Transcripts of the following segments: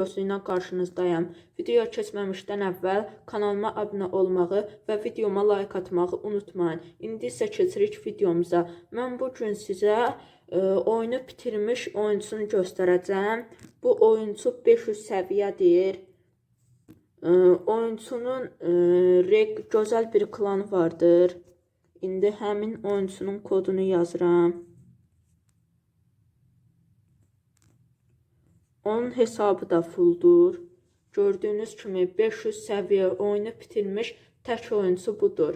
videosu ilə qarşınızdayım. Videoya keçməmişdən əvvəl kanalıma abunə olmağı və videoma like atmağı unutmayın. İndi isə keçirik videomuza. Mən bu gün sizə e, oyunu bitirmiş oyuncusunu göstərəcəm. Bu oyuncu 500 səviyyədir. E, oyunçunun e, reg bir klanı vardır. İndi həmin oyunçunun kodunu yazıram. Onun hesabı da fulldur. Gördüyünüz kimi 500 səviyyə oyunu bitirmiş tək oyuncu budur.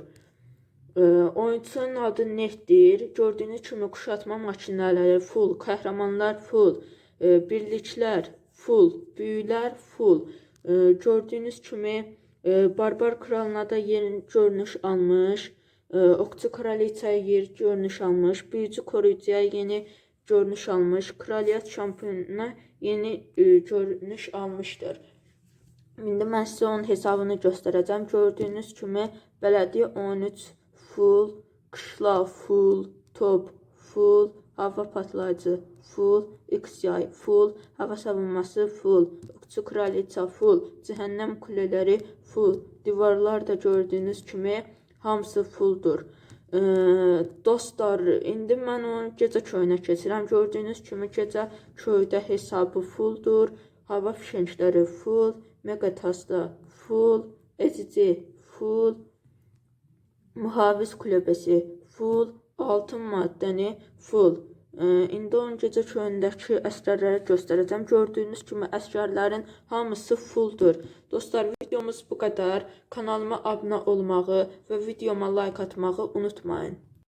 Ee, oyunçunun adı Netdir. Gördüyünüz kimi kuşatma maşinələri full, qəhrəmanlar full, e, birliklər full, büyülər full. Ee, gördüyünüz kimi e, Barbar Kralına da yeni görünüş almış. E, Okçu Kraliçaya yer görünüş almış. Büyücü Koruyucuya yeni görünüş almış. Kraliyet şampiyonuna yeni e, görünüş almışdır. İndi mən sizə onun hesabını göstərəcəm. Gördüyünüz kimi bələdiyyə 13 full, qışla full, top full, hava patlayıcı full, X-yay full, hava savunması full, okçu kraliça full, cəhənnəm kuleləri full, divarlar da gördüyünüz kimi hamısı fulldur. Ee, dostlar, indi mən onu gecə köyünə keçirəm. Gördüyünüz kimi gecə köydə hesabı fulldur. Hava fişəngləri full, Megatasda full, Ezici full, Mühafiz kulübesi full, altın maddəni full. Ee, indi onun gecə köyündəki əsgərləri göstərəcəm. Gördüyünüz kimi əsgərlərin hamısı fulldur. Dostlar, videomuz bu qədər. Kanalıma abunə olmağı və videoma like atmağı unutmayın.